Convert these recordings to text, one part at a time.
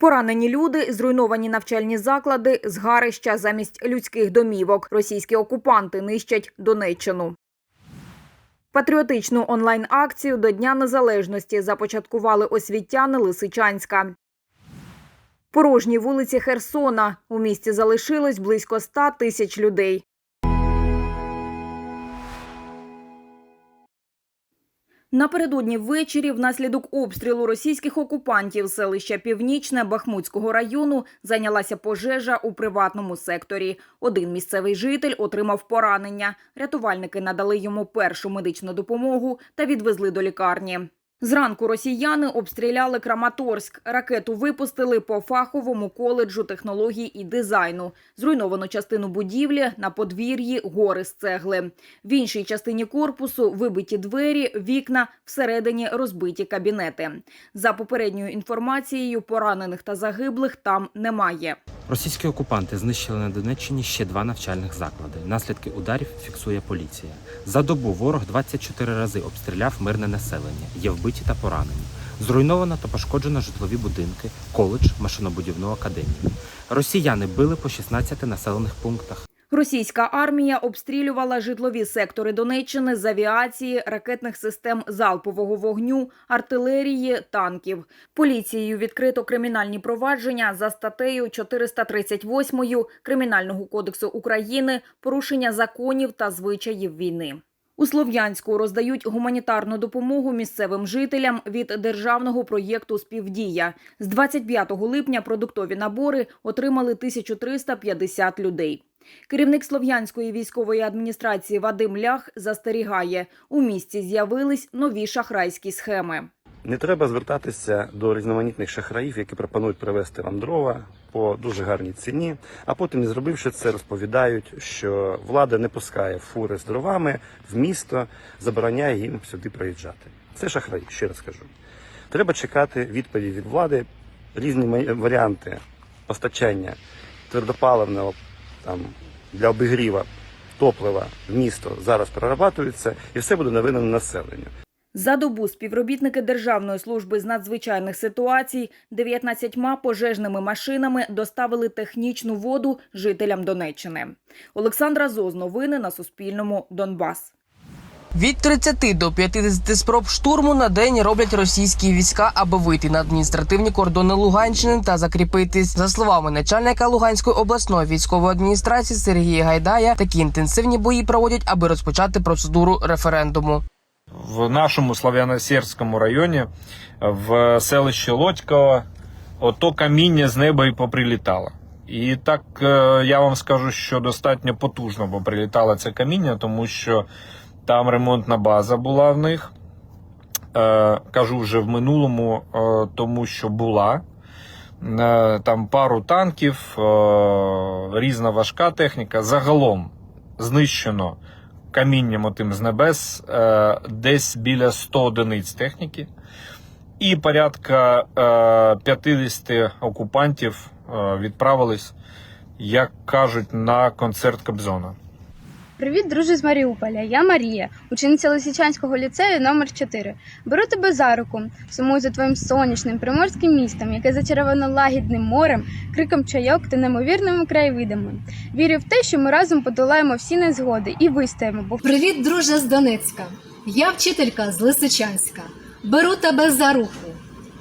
Поранені люди, зруйновані навчальні заклади, згарища замість людських домівок. Російські окупанти нищать Донеччину. Патріотичну онлайн-акцію до Дня Незалежності започаткували освітяни Лисичанська. Порожні вулиці Херсона. У місті залишилось близько 100 тисяч людей. Напередодні ввечері внаслідок обстрілу російських окупантів селища Північне Бахмутського району зайнялася пожежа у приватному секторі. Один місцевий житель отримав поранення. Рятувальники надали йому першу медичну допомогу та відвезли до лікарні. Зранку росіяни обстріляли Краматорськ. Ракету випустили по фаховому коледжу технологій і дизайну. Зруйновано частину будівлі на подвір'ї гори з цегли. В іншій частині корпусу вибиті двері, вікна, всередині розбиті кабінети. За попередньою інформацією, поранених та загиблих там немає. Російські окупанти знищили на Донеччині ще два навчальних заклади. Наслідки ударів фіксує поліція. За добу ворог 24 рази обстріляв мирне населення. Є вбиті та поранені. Зруйновано та пошкоджено житлові будинки, коледж, машинобудівну академію. Росіяни били по 16 населених пунктах. Російська армія обстрілювала житлові сектори Донеччини з авіації, ракетних систем залпового вогню, артилерії, танків. Поліцією відкрито кримінальні провадження за статтею 438 Кримінального кодексу України порушення законів та звичаїв війни. У Слов'янську роздають гуманітарну допомогу місцевим жителям від державного проєкту Співдія. З 25 липня продуктові набори отримали 1350 людей. Керівник Слов'янської військової адміністрації Вадим Лях застерігає, у місті з'явились нові шахрайські схеми. Не треба звертатися до різноманітних шахраїв, які пропонують привезти вам дрова по дуже гарній ціні, а потім, не зробивши це, розповідають, що влада не пускає фури з дровами в місто, забороняє їм сюди приїжджати. Це шахраї, ще раз кажу. Треба чекати відповіді від влади, різні варіанти постачання твердопаливного там для обігріва топлива в місто зараз прорабатуються, і все буде навинено населенню. За добу співробітники Державної служби з надзвичайних ситуацій 19 пожежними машинами доставили технічну воду жителям Донеччини. Олександра Зоз, новини на Суспільному, Донбас. Від 30 до 50 спроб штурму на день роблять російські війська, аби вийти на адміністративні кордони Луганщини та закріпитись. За словами начальника Луганської обласної військової адміністрації Сергія Гайдая, такі інтенсивні бої проводять, аби розпочати процедуру референдуму. В нашому Слав'яно-Сєрському районі, в селищі Лодьково, ото каміння з неба і поприлітало. І так е, я вам скажу, що достатньо потужно поприлітало це каміння, тому що там ремонтна база була в них. Е, Кажу вже в минулому, е, тому що була. Там пару танків, різна важка техніка. Загалом знищено камінням отим з небес е, десь біля 100 одиниць техніки, і порядка е, 50 окупантів е, відправились, як кажуть, на концерт Кобзона. Привіт, друже з Маріуполя. Я Марія, учениця Лисичанського ліцею номер 4 Беру тебе за руку, сумую за твоїм сонячним приморським містом, яке зачаровано лагідним морем, криком чайок та неймовірними краєвидами. Вірю в те, що ми разом подолаємо всі незгоди і вистоїмо, бо Привіт, друже з Донецька. Я вчителька з Лисичанська. Беру тебе за руку.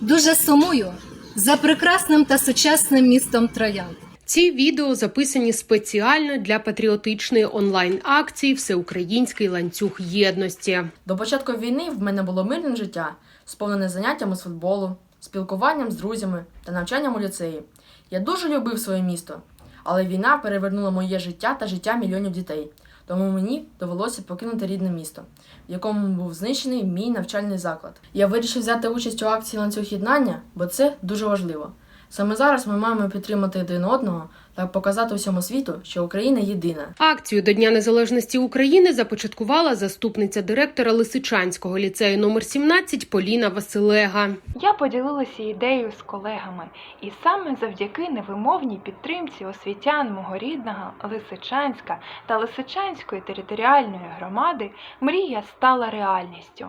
Дуже сумую за прекрасним та сучасним містом Троянд. Ці відео записані спеціально для патріотичної онлайн-акції Всеукраїнський ланцюг єдності. До початку війни в мене було мирне життя, сповнене заняттями з футболу, спілкуванням з друзями та навчанням у ліцеї. Я дуже любив своє місто, але війна перевернула моє життя та життя мільйонів дітей. Тому мені довелося покинути рідне місто, в якому був знищений мій навчальний заклад. Я вирішив взяти участь у акції ланцюг єднання, бо це дуже важливо. Саме зараз ми маємо підтримати один одного та показати усьому світу, що Україна єдина. Акцію до Дня Незалежності України започаткувала заступниця директора Лисичанського ліцею номер 17 Поліна Василега. Я поділилася ідеєю з колегами, і саме завдяки невимовній підтримці освітян мого рідного Лисичанська та Лисичанської територіальної громади мрія стала реальністю.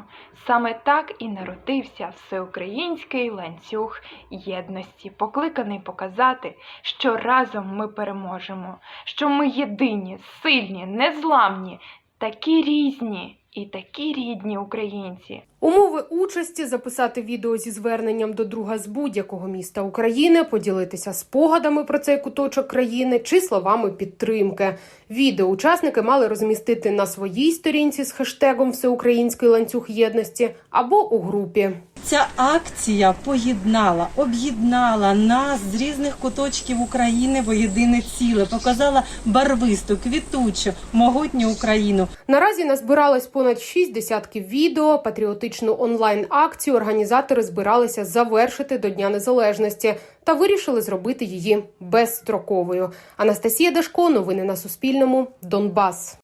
Саме так і народився всеукраїнський ланцюг єдності, покликаний показати, що разом ми переможемо, що ми єдині, сильні, незламні, такі різні і такі рідні українці. Умови участі записати відео зі зверненням до друга з будь-якого міста України, поділитися спогадами про цей куточок країни чи словами підтримки. Відео учасники мали розмістити на своїй сторінці з хештегом Всеукраїнський ланцюг єдності або у групі. Ця акція поєднала, об'єднала нас з різних куточків України в єдине ціле, показала барвисту, квітучу, могутню Україну. Наразі назбиралось понад шість десятків відео. Патріотичну онлайн-акцію організатори збиралися завершити до Дня Незалежності та вирішили зробити її безстроковою. Анастасія Дашко, новини на Суспільному, Донбас.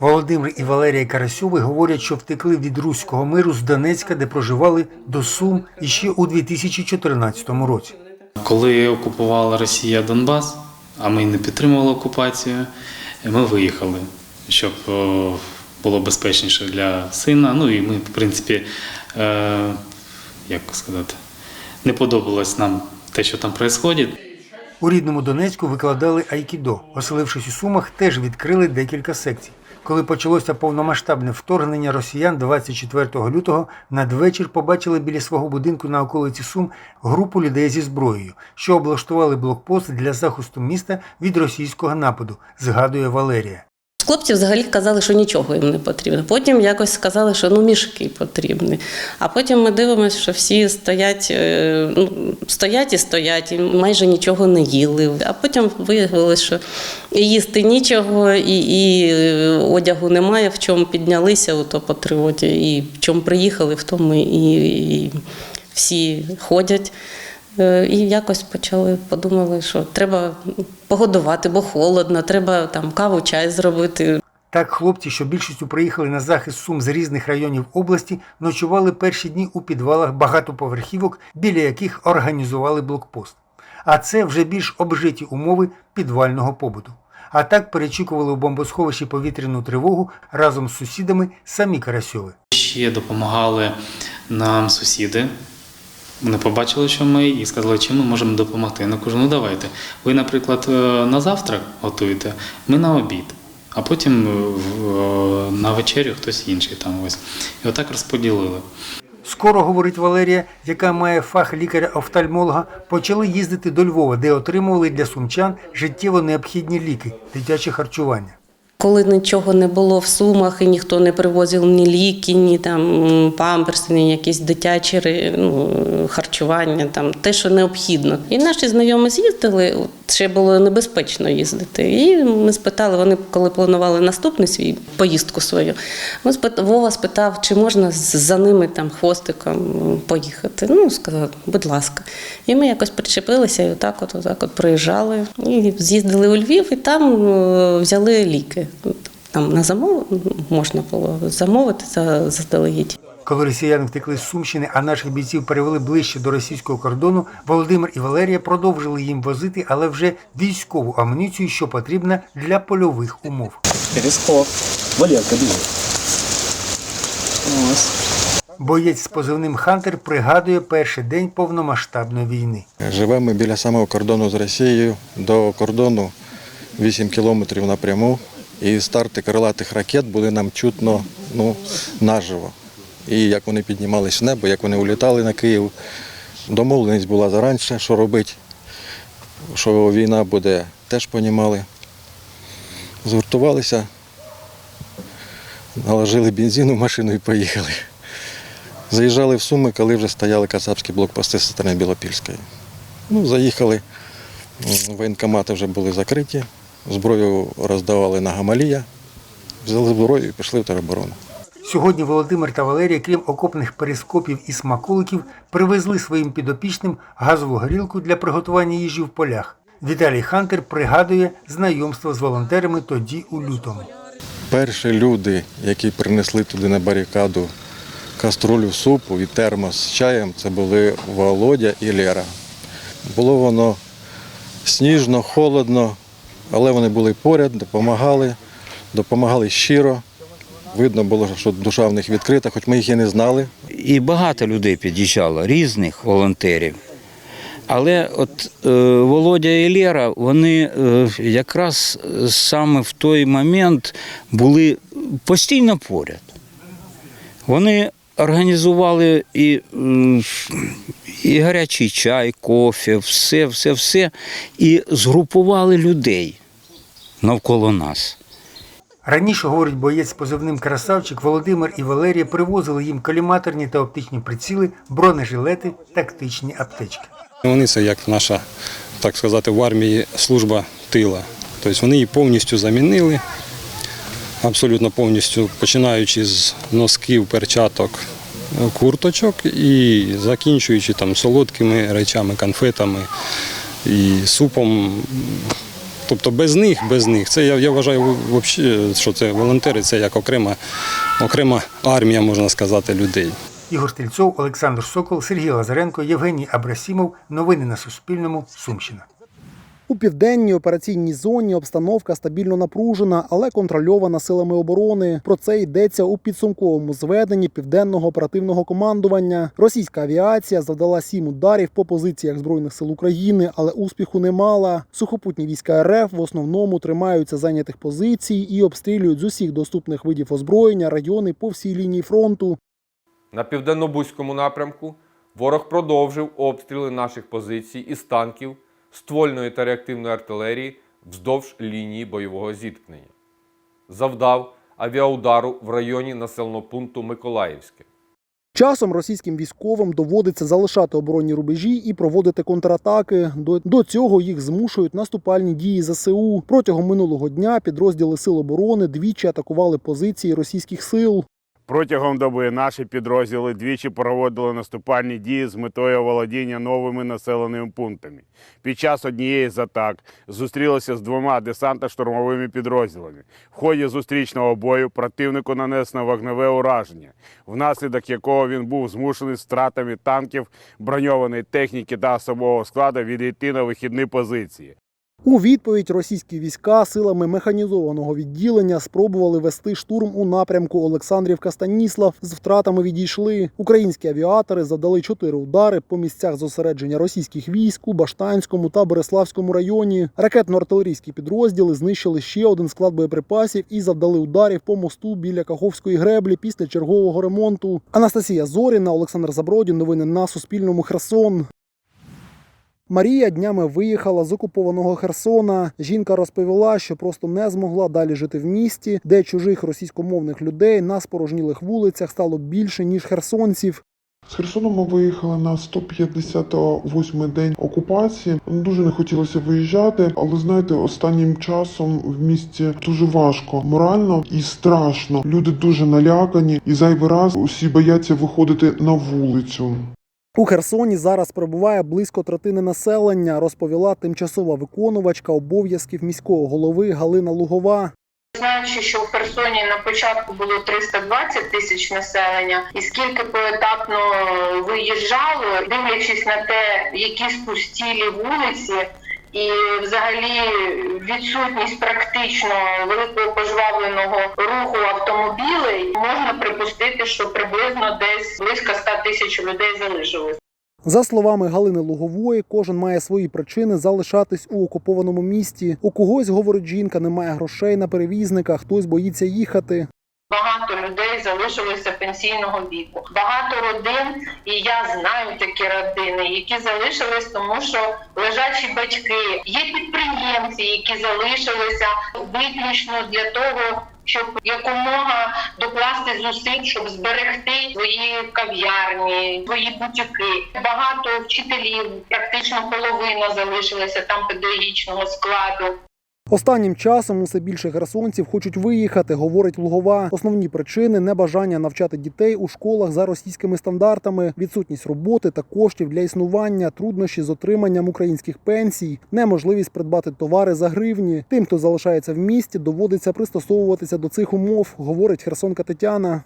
Володимир і Валерія Карасьови говорять, що втекли від руського миру з Донецька, де проживали до Сум іще у 2014 році. Коли окупувала Росія Донбас, а ми не підтримували окупацію, ми виїхали, щоб було безпечніше для сина. Ну і ми, в принципі, е, як сказати, не подобалось нам те, що там відбувається. У рідному Донецьку викладали айкідо. Оселившись у Сумах, теж відкрили декілька секцій. Коли почалося повномасштабне вторгнення росіян 24 лютого, надвечір побачили біля свого будинку на околиці Сум групу людей зі зброєю, що облаштували блокпост для захисту міста від російського нападу, згадує Валерія. Хлопці взагалі казали, що нічого їм не потрібно. Потім якось сказали, що ну мішки потрібні. А потім ми дивимося, що всі стоять, е, ну, стоять і стоять, і майже нічого не їли. А потім виявилося, що і їсти нічого, і, і е, одягу немає, в чому піднялися ото по триводі, і в чому приїхали, в тому і, і всі ходять. Е, І якось почали подумали, що треба погодувати, бо холодно, треба там каву, чай зробити. Так, хлопці, що більшістю приїхали на захист Сум з різних районів області, ночували перші дні у підвалах багатоповерхівок, біля яких організували блокпост. А це вже більш обжиті умови підвального побуту. А так перечікували у бомбосховищі повітряну тривогу разом з сусідами самі Карасьови. Ще допомагали нам сусіди. Вони побачили, що ми, і сказали, чим ми можемо допомогти. Я кажу, ну давайте. Ви, наприклад, е, на завтрак готуєте, ми на обід, а потім е, е, на вечерю хтось інший там ось. І отак розподілили. Скоро, говорить Валерія, яка має фах лікаря-офтальмолога, почали їздити до Львова, де отримували для сумчан життєво необхідні ліки, дитяче харчування. Коли нічого не було в сумах, і ніхто не привозив ні ліки, ні там памперси, ні якісь дитячі ри- ну, харчування, там те, що необхідно. І наші знайомі з'їздили, ще було небезпечно їздити. І ми спитали, вони коли планували наступний свій поїздку свою, ми спит... Вова спитав, чи можна за ними там хвостиком поїхати. Ну, сказав, будь ласка. І ми якось причепилися і отак от, отак от приїжджали. І з'їздили у Львів і там е, взяли ліки. Там на замов можна було замовити за заздалегідь. Коли росіяни втекли з Сумщини, а наших бійців перевели ближче до російського кордону, Володимир і Валерія продовжили їм возити, але вже військову амуніцію, що потрібна для польових умов. Перископ. Валерка. Ось. Боєць з позивним Хантер пригадує перший день повномасштабної війни. Живемо біля самого кордону з Росією. До кордону 8 кілометрів напряму. І старти крилатих ракет були нам чутно ну, наживо. І як вони піднімались в небо, як вони улітали на Київ. Домовленість була зараніше, що робити, що війна буде, теж понімали. Згуртувалися, наложили бензин у машину і поїхали. Заїжджали в Суми, коли вже стояли кацапські блокпости зі сторони Білопільської. Ну, заїхали, воєнкомати вже були закриті, зброю роздавали на Гамалія, взяли зброю і пішли в тероборону. Сьогодні Володимир та Валерія, крім окопних перископів і смаколиків, привезли своїм підопічним газову горілку для приготування їжі в полях. Віталій Хантер пригадує знайомство з волонтерами тоді у лютому. Перші люди, які принесли туди на барикаду каструлю супу і термос з чаєм, це були Володя і Лера. Було воно сніжно, холодно, але вони були поряд, допомагали, допомагали щиро. Видно було, що душа в них відкрита, хоч ми їх і не знали. І багато людей під'їжджало, різних волонтерів. Але от е, Володя і Лера, вони е, якраз саме в той момент були постійно поряд. Вони організували і, і гарячий чай, кофе, все, все, все, і згрупували людей навколо нас. Раніше, говорить боєць з позивним красавчик, Володимир і Валерія привозили їм коліматорні та оптичні приціли, бронежилети, тактичні аптечки. Вони це як наша, так сказати, в армії служба тила. Тобто вони її повністю замінили, абсолютно повністю, починаючи з носків, перчаток, курточок і закінчуючи там солодкими речами, конфетами і супом. Тобто без них, без них. Це я, я вважаю, що це волонтери, це як окрема, окрема армія, можна сказати, людей. Ігор Стрільцов, Олександр Сокол, Сергій Лазаренко, Євгеній Абрасімов. Новини на Суспільному. Сумщина. У південній операційній зоні обстановка стабільно напружена, але контрольована силами оборони. Про це йдеться у підсумковому зведенні південного оперативного командування. Російська авіація завдала сім ударів по позиціях збройних сил України, але успіху не мала. Сухопутні війська РФ в основному тримаються зайнятих позицій і обстрілюють з усіх доступних видів озброєння райони по всій лінії фронту. На південно-бузькому напрямку ворог продовжив обстріли наших позицій із танків, ствольної та реактивної артилерії вздовж лінії бойового зіткнення. Завдав авіаудару в районі населеного пункту Миколаївське. Часом російським військовим доводиться залишати оборонні рубежі і проводити контратаки. До, до цього їх змушують наступальні дії ЗСУ. Протягом минулого дня підрозділи сил оборони двічі атакували позиції російських сил. Протягом доби наші підрозділи двічі проводили наступальні дії з метою оволодіння новими населеними пунктами. Під час однієї з атак зустрілися з двома десантно-штурмовими підрозділами. В ході зустрічного бою противнику нанесено вогневе ураження, внаслідок якого він був змушений з втратами танків, броньованої техніки та особового складу відійти на вихідні позиції. У відповідь російські війська силами механізованого відділення спробували вести штурм у напрямку Олександрівка Станіслав. З втратами відійшли. Українські авіатори завдали чотири удари по місцях зосередження російських військ у Баштанському та Береславському районі. Ракетно-артилерійські підрозділи знищили ще один склад боєприпасів і завдали ударів по мосту біля Каховської греблі після чергового ремонту. Анастасія Зоріна, Олександр Забродін. Новини на Суспільному. Херсон. Марія днями виїхала з окупованого Херсона. Жінка розповіла, що просто не змогла далі жити в місті, де чужих російськомовних людей на спорожнілих вулицях стало більше ніж херсонців. З Херсону ми виїхали на 158-й день окупації. Дуже не хотілося виїжджати, але знаєте, останнім часом в місті дуже важко морально і страшно. Люди дуже налякані, і зайвий раз усі бояться виходити на вулицю. У Херсоні зараз перебуває близько третини населення, розповіла тимчасова виконувачка обов'язків міського голови Галина Лугова. Знаючи, що в Херсоні на початку було 320 тисяч населення, і скільки поетапно виїжджало, дивлячись на те, які спустілі вулиці, і взагалі відсутність практично великого пожвавленого руху автомобілей, можна припустити, що приблизно десь близько 100 тисяч людей залишилось. За словами Галини Лугової, кожен має свої причини залишатись у окупованому місті. У когось, говорить жінка, немає грошей на перевізника, хтось боїться їхати. Багато людей залишилося пенсійного віку. Багато родин, і я знаю такі родини, які залишились, тому що лежачі батьки. Є підприємці, які залишилися виключно для того, щоб якомога докласти зусиль, щоб зберегти свої кав'ярні, свої бутіки. Багато вчителів, практично половина залишилася там педагогічного складу. Останнім часом усе більше херсонців хочуть виїхати, говорить Лугова. Основні причини небажання навчати дітей у школах за російськими стандартами, відсутність роботи та коштів для існування, труднощі з отриманням українських пенсій, неможливість придбати товари за гривні. Тим, хто залишається в місті, доводиться пристосовуватися до цих умов, говорить Херсонка Тетяна.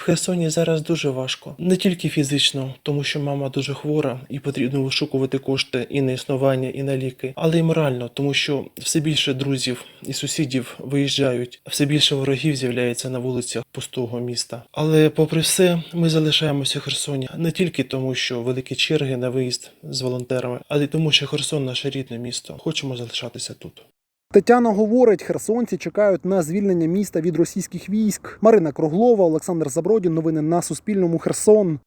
В Херсоні зараз дуже важко, не тільки фізично, тому що мама дуже хвора і потрібно вишукувати кошти і на існування, і на ліки, але й морально, тому що все більше друзів і сусідів виїжджають, все більше ворогів з'являється на вулицях пустого міста. Але попри все, ми залишаємося в Херсоні не тільки тому, що великі черги на виїзд з волонтерами, але й тому, що Херсон наше рідне місто. Хочемо залишатися тут. Тетяна говорить, херсонці чекають на звільнення міста від російських військ. Марина Круглова, Олександр Забродін. Новини на Суспільному. Херсон.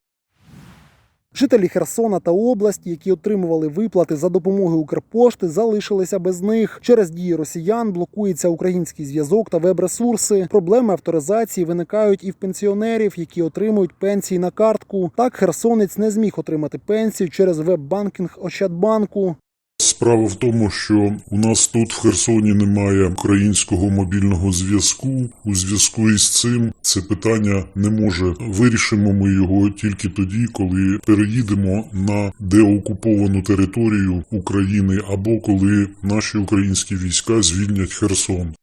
Жителі Херсона та області, які отримували виплати за допомогою Укрпошти, залишилися без них. Через дії росіян блокується український зв'язок та веб-ресурси. Проблеми авторизації виникають і в пенсіонерів, які отримують пенсії на картку. Так херсонець не зміг отримати пенсію через веб-банкінг Ощадбанку. Справа в тому, що у нас тут в Херсоні немає українського мобільного зв'язку. У зв'язку із цим це питання не може. Вирішимо ми його тільки тоді, коли переїдемо на деокуповану територію України або коли наші українські війська звільнять Херсон.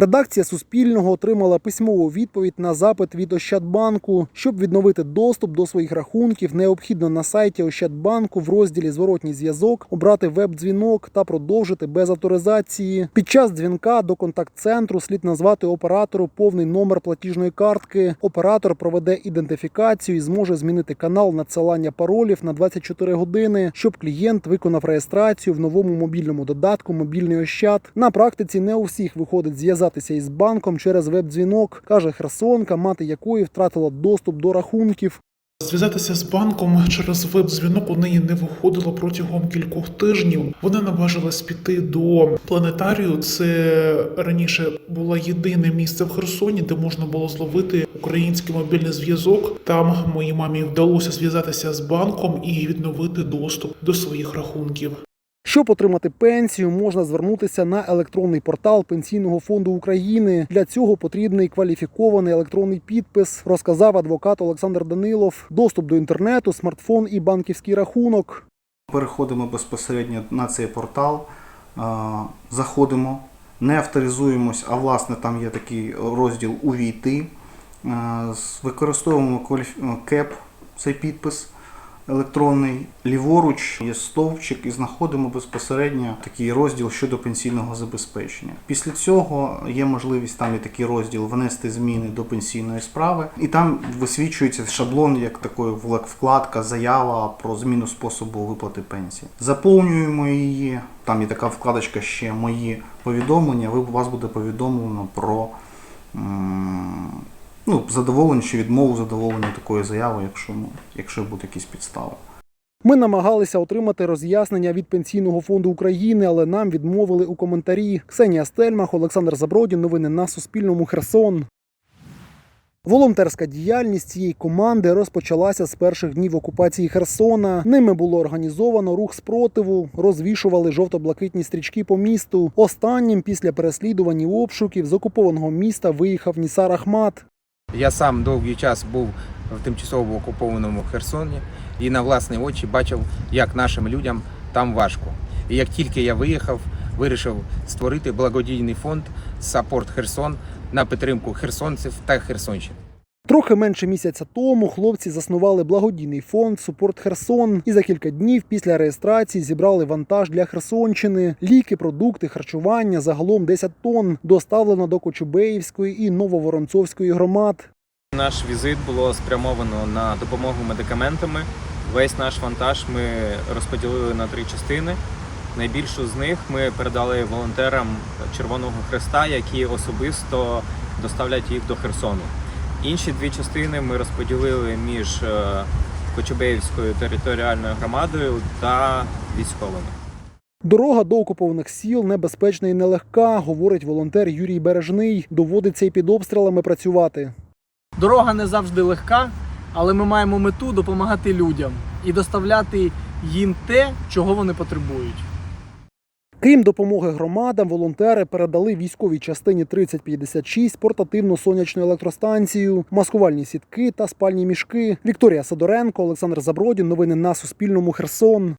Редакція Суспільного отримала письмову відповідь на запит від Ощадбанку. Щоб відновити доступ до своїх рахунків, необхідно на сайті Ощадбанку в розділі Зворотній зв'язок обрати веб-дзвінок та продовжити без авторизації. Під час дзвінка до контакт-центру слід назвати оператору повний номер платіжної картки. Оператор проведе ідентифікацію і зможе змінити канал надсилання паролів на 24 години, щоб клієнт виконав реєстрацію в новому мобільному додатку Мобільний Ощад. На практиці не у всіх виходить зв'язатися із банком через веб-дзвінок, каже Херсонка, мати якої втратила доступ до рахунків. Зв'язатися з банком через веб-дзвінок у неї не виходило протягом кількох тижнів. Вона наважилась піти до планетарію. Це раніше було єдине місце в Херсоні, де можна було зловити український мобільний зв'язок. Там моїй мамі вдалося зв'язатися з банком і відновити доступ до своїх рахунків. Щоб отримати пенсію, можна звернутися на електронний портал Пенсійного фонду України. Для цього потрібний кваліфікований електронний підпис, розказав адвокат Олександр Данилов. Доступ до інтернету, смартфон і банківський рахунок. Переходимо безпосередньо на цей портал, заходимо, не авторизуємось, а власне там є такий розділ Увійти. Використовуємо КЕП, цей підпис електронний. Ліворуч є стовпчик і знаходимо безпосередньо такий розділ щодо пенсійного забезпечення. Після цього є можливість там є такий розділ внести зміни до пенсійної справи, і там висвічується шаблон як такої вкладка, заява про зміну способу виплати пенсії. Заповнюємо її. Там є така вкладочка ще мої повідомлення. Ви вас буде повідомлено про ну, задоволення чи відмову задоволення такої заяви, якщо, ну, якщо будуть якісь підстави. Ми намагалися отримати роз'яснення від Пенсійного фонду України, але нам відмовили у коментарі. Ксенія Стельмах, Олександр Забродін. Новини на Суспільному. Херсон. Волонтерська діяльність цієї команди розпочалася з перших днів окупації Херсона. Ними було організовано рух спротиву, розвішували жовто-блакитні стрічки по місту. Останнім після переслідувань і обшуків з окупованого міста виїхав Нісар Ахмат. Я сам довгий час був в тимчасово окупованому Херсоні і на власні очі бачив, як нашим людям там важко. І як тільки я виїхав, вирішив створити благодійний фонд Саппорт Херсон на підтримку херсонців та Херсонщини. Трохи менше місяця тому хлопці заснували благодійний фонд Супорт Херсон і за кілька днів після реєстрації зібрали вантаж для Херсонщини. Ліки, продукти, харчування загалом 10 тонн доставлено до Кочубеївської і Нововоронцовської громад. Наш візит було спрямовано на допомогу медикаментами. Весь наш вантаж ми розподілили на три частини. Найбільшу з них ми передали волонтерам Червоного Хреста, які особисто доставлять їх до Херсону. Інші дві частини ми розподілили між е, Кочубеївською територіальною громадою та військовими. Дорога до окупованих сіл небезпечна і нелегка, говорить волонтер Юрій Бережний. Доводиться і під обстрілами працювати. Дорога не завжди легка, але ми маємо мету допомагати людям і доставляти їм те, чого вони потребують. Крім допомоги громадам, волонтери передали військовій частині 3056 портативну сонячну електростанцію, маскувальні сітки та спальні мішки. Вікторія Сидоренко, Олександр Забродін. Новини на Суспільному. Херсон.